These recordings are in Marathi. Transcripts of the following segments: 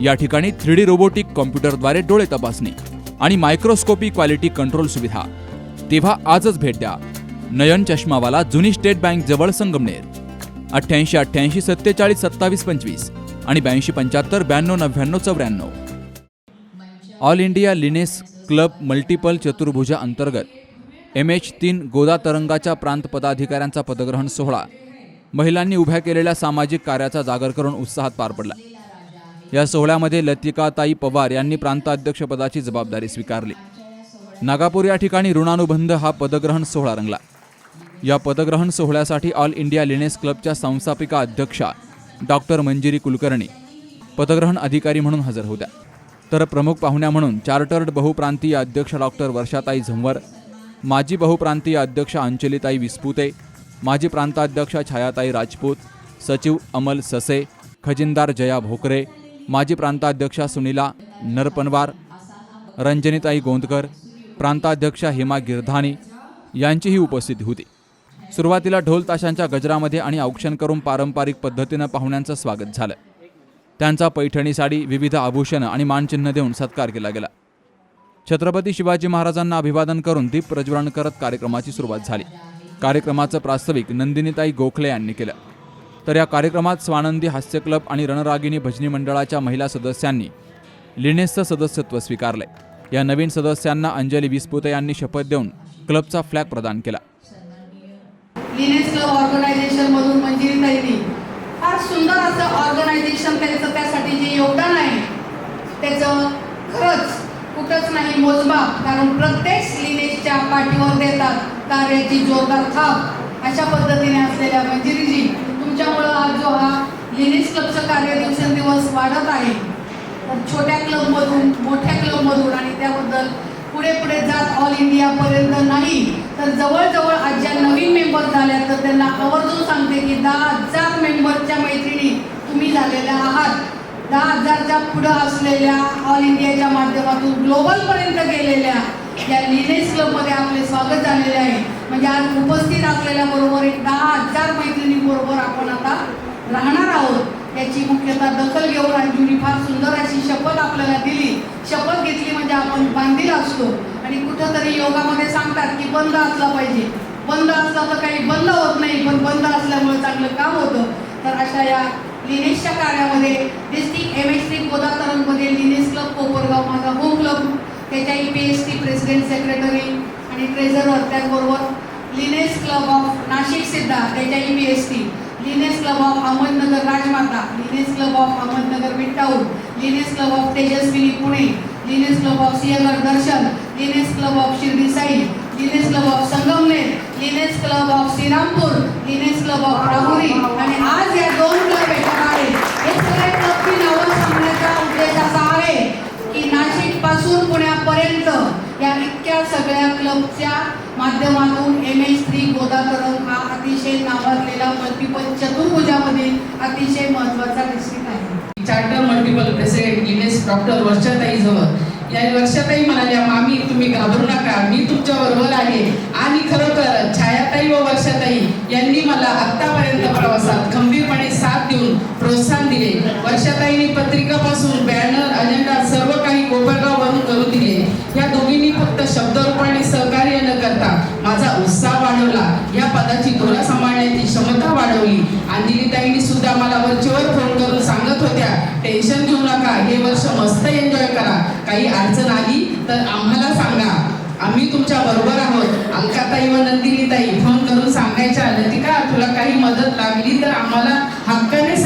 या ठिकाणी थ्री डी रोबोटिक कॉम्प्युटरद्वारे डोळे तपासणी आणि मायक्रोस्कोपी क्वालिटी कंट्रोल सुविधा. तेव्हा आजच भेट द्या. नयन चष्मावाला जुनी स्टेट बँक जवळ संगमनेर. अठ्ठ्याऐंशी अठ्ठ्याऐंशी सत्तेचाळीस सत्तावीस पंचवीस आणि ब्याऐंशी पंच्याहत्तर ब्याण्णव नव्याण्णव चौऱ्याण्णव. All India lioness club multiple चतुर्भुजा अंतर्गत एम एच तीन गोदा तरंगाच्या प्रांत पदाधिकाऱ्यांचा पदग्रहण सोहळा. महिलांनी उभ्या केलेल्या सामाजिक कार्याचा जागर करून उत्साहात पार पडला. या सोहळ्यामध्ये लतिकाताई पवार यांनी प्रांताध्यक्षपदाची जबाबदारी स्वीकारली. नागापूर या ठिकाणी ऋणानुबंध हा पदग्रहण सोहळा रंगला. या पदग्रहण सोहळ्यासाठी ऑल इंडिया लिनेस क्लबच्या संस्थापिका अध्यक्षा डॉक्टर मंजिरी कुलकर्णी पदग्रहण अधिकारी म्हणून हजर होत्या. तर प्रमुख पाहुण्या म्हणून चार्टर्ड बहुप्रांतीय अध्यक्ष डॉक्टर वर्षाताई झंवर माजी बहुप्रांतीय अध्यक्ष अंजलीताई विस्पुते माजी प्रांताध्यक्षा छायाताई राजपूत सचिव अमल ससे खजिनदार जया भोकरे माजी प्रांताध्यक्षा सुनीला नरपनवार रंजनीताई गोंदकर प्रांताध्यक्षा हेमा गिरधानी यांचीही उपस्थिती होती. सुरुवातीला ढोल ताशांच्या गजरामध्ये आणि औक्षण करून पारंपरिक पद्धतीनं पाहुण्यांचं स्वागत झालं. त्यांचा पैठणी साडी विविध आभूषणं आणि मानचिन्ह देऊन सत्कार केला गेला. छत्रपती शिवाजी महाराजांना अभिवादन करून दीप प्रज्वलन करत कार्यक्रमाची सुरुवात झाली. कार्यक्रमाचं प्रास्ताविक नंदिनीताई गोखले यांनी केलं. तर या कार्यक्रमात स्वानंदी हास्य क्लब आणि रणरागिणी भजनी मंडळाच्या महिला सदस्यांनी लिनेसचं सदस्यत्व स्वीकारलंय. या नवीन सदस्यांना अंजली विस्पुते यांनी शपथ देऊन क्लबचा फ्लॅग प्रदान केला. लिनेस क्लब ऑर्गनायझेशन मधून मंजिरीताईंनी फार सुंदर असं ऑर्गनायझेशन त्यांचं त्यासाठी जे योगदान आहे त्याचं खरंच कुठंच नाही मोजमाप कारण प्रत्येक लिनेसच्या पाठीवर देतात कार्याची जोरदार थाप अशा पद्धतीने असलेल्या मंजिरीजी. तुमच्यामुळं आज जो हा लिनेस क्लबचं कार्य दिवसेंदिवस वाढत आहे तर छोट्या क्लबमधून मोठ्या क्लबमधून आणि त्याबद्दल पुढे पुढे जात ऑल इंडियापर्यंत नाही तर जवळजवळ आज ज्या नवीन मेंबर झाल्या तर त्यांना आवर्जून सांगते की दहा हजार मेंबरच्या मैत्रिणी तुम्ही झालेल्या आहात. दहा हजारच्या पुढं असलेल्या ऑल इंडियाच्या माध्यमातून ग्लोबलपर्यंत गेलेल्या या लिनेस क्लबमध्ये आपले स्वागत झालेले आहे. म्हणजे आज उपस्थित असलेल्या बरोबर एक दहा हजार मैत्रिणींबरोबर आपण आता राहणार आहोत. याची मुख्यतः दखल घेऊन अंजुनी फार सुंदर अशी शपथ आपल्याला दिली. शपथ घेतली म्हणजे आपण बांधील असतो. आणि कुठंतरी योगामध्ये सांगतात की बंद असला पाहिजे. बंद असला तर काही बंद होत नाही पण बंद असल्यामुळे चांगलं काम होतं. तर अशा या लिनेसच्या कार्यामध्ये डिस्ट्रिक्ट एम एस टी गोदातरणमध्ये लिनेस क्लब कोपरगाव माझा होम क्लब त्याच्या E P S T president secretary आणि ट्रेझरर त्याचबरोबर Lyness club of Nashik Siddha त्याच्या P S T Lyness club of Ahmednagar Rajmata. Lyness club of Ahmednagar मिठाऊर Lyness club of Tejaswini Pune. Lyness club of Sinhagad Darshan. Lyness club of Shirdi Sai. Lyness club of Sangamner. Lyness club of Shrirampur. Lyness club of Rahuri. आणि आज या दोन क्लब भेटत आहे हे सगळे क्लबची नावं सांगण्याचा उद्देश असा आहे की नाशिकपासून पुण्यापर्यंत या इतक्या सगळ्या क्लबच्या माध्यमातून प्रेमे स्त्री थ्री गोदातरण हा अतिशय नावाजलेला मल्टिपल चतुर्भुजामध्ये अतिशय महत्त्वाचा डिस्ट्रिक्ट आहे. चार्टर मल्टिपल प्रेसिडेंट गिनेस डॉक्टर वर्षाताई जवळ या वर्षाताई म्हणाल्या मामी तुम्ही घाबरू नका. मी तुमच्या बरोबर आहे. आणि खरोखर छायाताई व वर्षाताई यांनी मला आतापर्यंत प्रवासात खंबीरपणे प्रोत्साहन दिले. वर्षाताईंनी पत्रिकापासून बॅनर अजेंडा सर्व काही कोपरगाववरून करून दिले. या दोघींनी फक्त शब्दरूपाने सहकार्य न करता माझा उत्साह वाढवला. या पदाची धोरण सांभाळण्याची क्षमता वाढवली. अंजलीताईंनी सुद्धा मला वरचेवर फोन करून सांगत होत्या टेन्शन घेऊ नका हे वर्ष मस्त एन्जॉय करा. काही अडचण आली तर आम्हाला सांगा. आम्ही तुमच्या बरोबर आहोत. अलकाताई व नंदिनीताई फोन करून सांगायच्या नतिका तुला काही मदत लागली तर आम्हाला हक्काने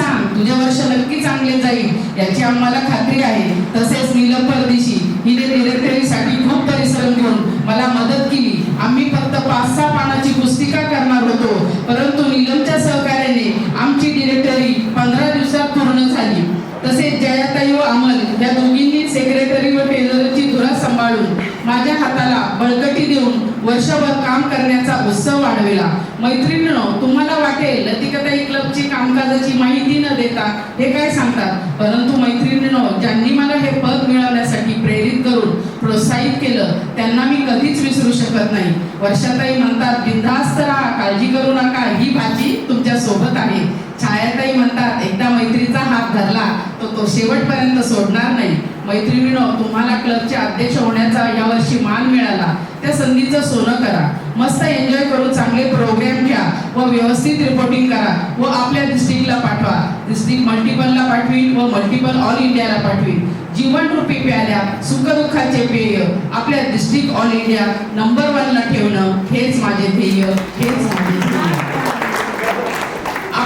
वर्ष नक्की चांगले जाईल याची आम्हाला खात्री आहे. तसे नीलम परदेशी हिने डिरेक्टरीसाठी खूप परिश्रम घेऊन मला मदत केली आम्ही फक्त पाच सहा पानाची पुस्तिका करणार होतो परंतु नीलमच्या सहकार्याने आमची डिरेक्टरी पंधरा दिवसात पूर्ण झाली तसेच जयाताई व अमल या दोघींनी सेक्रेटरी व टेलरची सांभाळून माझ्या हाताला बळकटी देऊन वर्षभर काम करण्याचा उत्सव वाढविला. मैत्रिणीनो तुम्हाला वाटेल लतिकताई क्लबची कामकाजाची माहिती न देता हे काय सांगतात? परंतु मैत्रिणीनो ज्यांनी मला हे पद मिळवण्यासाठी प्रेरित करून प्रोत्साहित केलं त्यांना मी कधीच विसरू शकत नाही. वर्षाताई म्हणतात बिनधास्त राहा काळजी करू नका ही भाजी तुमच्यासोबत आहे. छायाताई म्हणतात एकदा मैत्रीचा हात धरला तर तो शेवटपर्यंत सोडणार नाही. मैत्रिणीनो तुम्हाला क्लबचे अध्यक्ष होण्याचा यावर्षी मान मिळाला. त्या संधीचं सोनं करा. मस्त एन्जॉय करून चांगले प्रोग्राम घ्या व व्यवस्थित रिपोर्टिंग करा व आपल्या डिस्ट्रिक्टला पाठवा. डिस्ट्रिक्ट मल्टिपलला पाठवीन व मल्टिपल ऑल इंडियाला पाठवीन. जीवनरूपी प्याल्या सुखदुःखाचे पेय आपल्या डिस्ट्रिक्ट ऑल इंडिया नंबर वनला ठेवणं हेच माझे ध्येय हेच माझे ध्येय.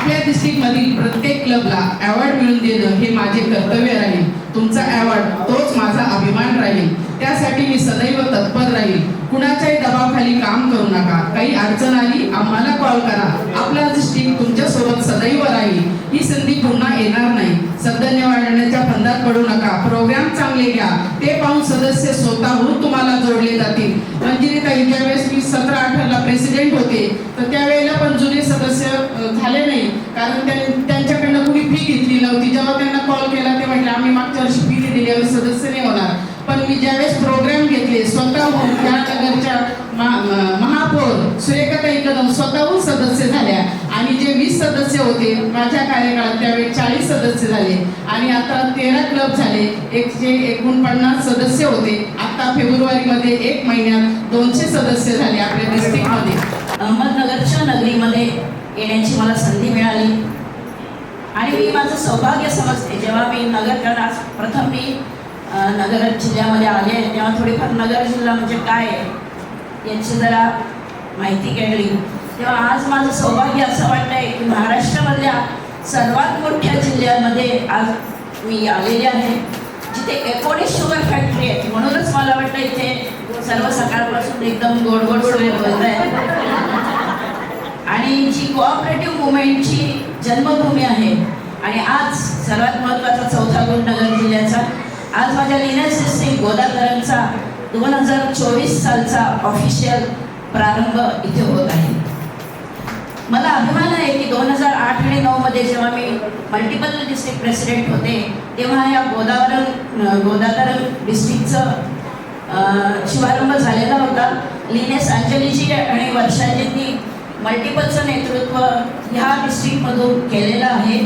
आपल्या डिस्ट्रिक्टमधील प्रत्येक क्लबला अवॉर्ड मिळून देणं हे माझे कर्तव्य राहील. तुमचा अवॉर्ड तोच माझा अभिमान राहील. त्यासाठी मी सदैव तत्पर राहील. कुणाच्याही दबावाखाली काम करू नका. काही अडचण आली आम्हाला कॉल करा. आपला डिस्ट्रिक्ट तुमच्यासोबत सदैव राहील. ही संधी पुन्हा येणार नाही. सद्धन्य वाढण्याच्या फंदात पडू नका. प्रोग्राम चांगले घ्या. ते पाहून सदस्य स्वतःहून तुम्हाला मंजिरीताई ज्यावेळेस मी सतरा अठराला प्रेसिडेंट होते तर त्यावेळेला पण जुने सदस्य झाले नाही. कारण त्यांच्याकडनं कुणी फी घेतली नव्हती. जेव्हा त्यांना कॉल केला ते म्हटलं आम्ही मागच्या वर्षी फी दिली यावेळी सदस्य नाही होणार. पण मी ज्यावेळेस प्रोग्राम घेतले स्वतःहून त्या नगरच्या महापौर सुरेखाताई कदम स्वतःहून सदस्य झाल्या. आणि जे वीस सदस्य होते माझ्या कार्यकाळात त्यावेळी चाळीस सदस्य झाले. आणि आता तेरा क्लब झाले. एकशे एकोणपन्नास सदस्य होते आता फेब्रुवारीमध्ये एक महिन्यात दोनशे सदस्य झाले आपल्या डिस्ट्रिक्टमध्ये अहमदनगरच्या नगरीमध्ये येण्याची मला संधी मिळाली. आणि मी माझं सौभाग्य समजते जेव्हा मी नगर आज प्रथम मी नगर जिल्ह्यामध्ये आले तेव्हा थोडीफार नगर जिल्हा म्हणजे काय आहे याची जरा माहिती कळली तेव्हा आज माझं सौभाग्य असं वाटतं आहे की महाराष्ट्रामधल्या सर्वात मोठ्या जिल्ह्यामध्ये आज मी आलेले आहे जिथे एकोणीस शुगर फॅक्टरी आहे. म्हणूनच मला वाटतं इथे सर्व सकाळपासून एकदम गोड गोड बोलत आहे आणि जी कोऑपरेटिव्ह मुवमेंटची जन्मभूमी आहे आणि आज सर्वात महत्त्वाचा चौथा गुण नगर जिल्ह्याचा आज माझ्या लिनस डिस्ट्रिक्ट गोदाधरांचा दोन हजार चोवीस सालचा ऑफिशियल प्रारंभ इथे होत आहे. मला अभिमान आहे की दोन हजार आठ आणि नऊमध्ये जेव्हा मी मल्टिपल डिस्ट्रिक्ट प्रेसिडेंट होते तेव्हा या गोदावरम गोदावरम डिस्ट्रिक्टचं शुभारंभ झालेला होता. लिनेस अंजलीजी आणि वर्षाजींनी मल्टिपलचं नेतृत्व ह्या डिस्ट्रिक्टमधून केलेलं आहे.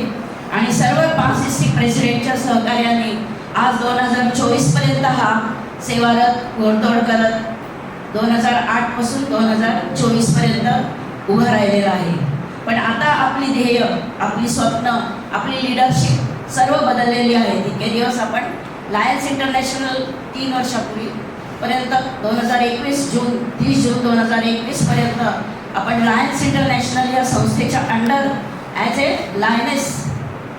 आणि सर्व पाच डिस्ट्रिक्ट प्रेसिडेंटच्या सहकार्याने आज दोन हजार चोवीसपर्यंत हा सेवारत गोडतोड करत दोन हजार आठपासून दोन हजार चोवीसपर्यंत उभं राहिलेलं आहे. पण आता आपली ध्येय आपली स्वप्न आपली लिडरशिप सर्व बदललेली आहे. इतके दिवस आपण लायन्स इंटरनॅशनल तीन वर्षापूर्वी पर्यंत दोन हजार एकवीस जून तीस जून दोन हजार एकवीसपर्यंत आपण लायन्स इंटरनॅशनल या संस्थेच्या अंडर ॲज ए लायनेस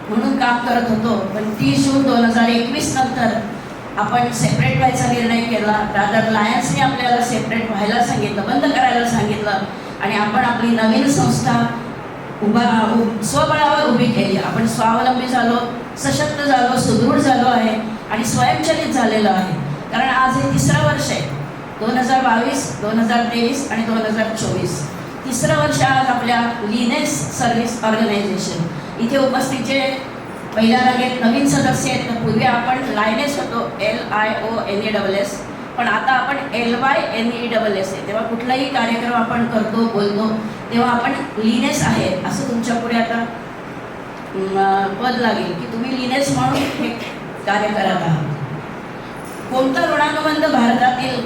म्हणून काम करत होतो. पण तीस जून दोन हजार एकवीस नंतर आपण सेपरेट व्हायचा निर्णय केला. दादर लायन्सने आपल्याला सेपरेट व्हायला सांगितलं बंद करायला सांगितलं. आणि आपण आपली नवीन संस्था उभा स्वबळावर उभी केली. आपण स्वावलंबी झालो सशक्त झालो सुदृढ झालो आहे आणि स्वयंचलित झालेलो आहे. कारण आज हे तिसरं वर्ष आहे. दोन हजार बावीस दोन हजार तेवीस आणि दोन हजार चोवीस. तिसरं वर्ष आज आपल्या लिनेस सर्व्हिस ऑर्गनायझेशन इथे उपस्थित जे पहिल्या रागेत नवीन सदस्य आहेत तर पूर्वी आपण लायनेस होतो L I O N A W S पण आता आपण L Y N E double S आहे. तेव्हा कुठलाही कार्यक्रम आपण करतो बोलतो तेव्हा आपण लिनेस आहे असं तुमच्यापुढे आता पद लागेल की तुम्ही लिनेस म्हणून हे कार्य करत आहात. कोणता ऋणानुबंध भारतातील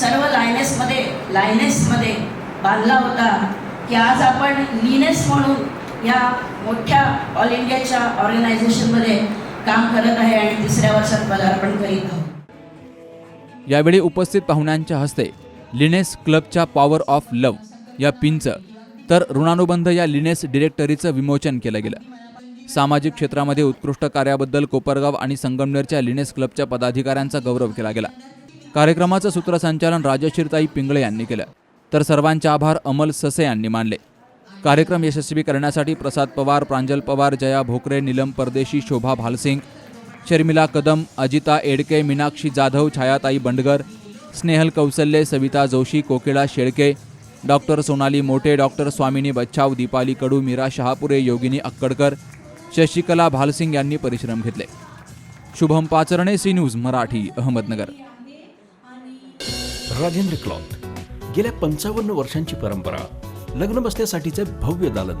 सर्व लायनेसमध्ये लायनेसमध्ये बांधला होता की आज आपण लिनेस म्हणून या मोठ्या ऑल इंडियाच्या ऑर्गनायझेशनमध्ये काम करत आहे आणि तिसऱ्या वर्षात पदार्पण करीत आहोत? यावेळी उपस्थित पाहुण्यांच्या हस्ते लिनेस क्लबच्या पॉवर ऑफ लव्ह या पिनचं तर ऋणानुबंध या लिनेस डिरेक्टरीचं विमोचन केलं गेलं. सामाजिक क्षेत्रामध्ये उत्कृष्ट कार्याबद्दल कोपरगाव आणि संगमनेरच्या लिनेस क्लबच्या पदाधिकाऱ्यांचा गौरव केला गेला. कार्यक्रमाचं सूत्रसंचालन राजशीरताई पिंगळे यांनी केलं. तर सर्वांचे आभार अमल ससे यांनी मानले. कार्यक्रम यशस्वी करण्यासाठी प्रसाद पवार प्रांजल पवार जया भोकरे नीलम परदेशी शोभा भालसिंग शर्मिला कदम अजिता एडके मीनाक्षी जाधव छायाताई बंडगर स्नेहल कौसल्ये सविता जोशी कोकिळा शेळके डॉक्टर सोनाली मोटे डॉक्टर स्वामिनी बच्छाव दीपाली कडू मीरा शहापुरे योगिनी अक्कडकर शशिकला भालसिंग यांनी परिश्रम घेतले. Shubham Pacharne C news Marathi Ahmednagar. Rajendra cloth. गेल्या पंचावन्न वर्षांची परंपरा लग्न बसण्यासाठीचे भव्य दालन.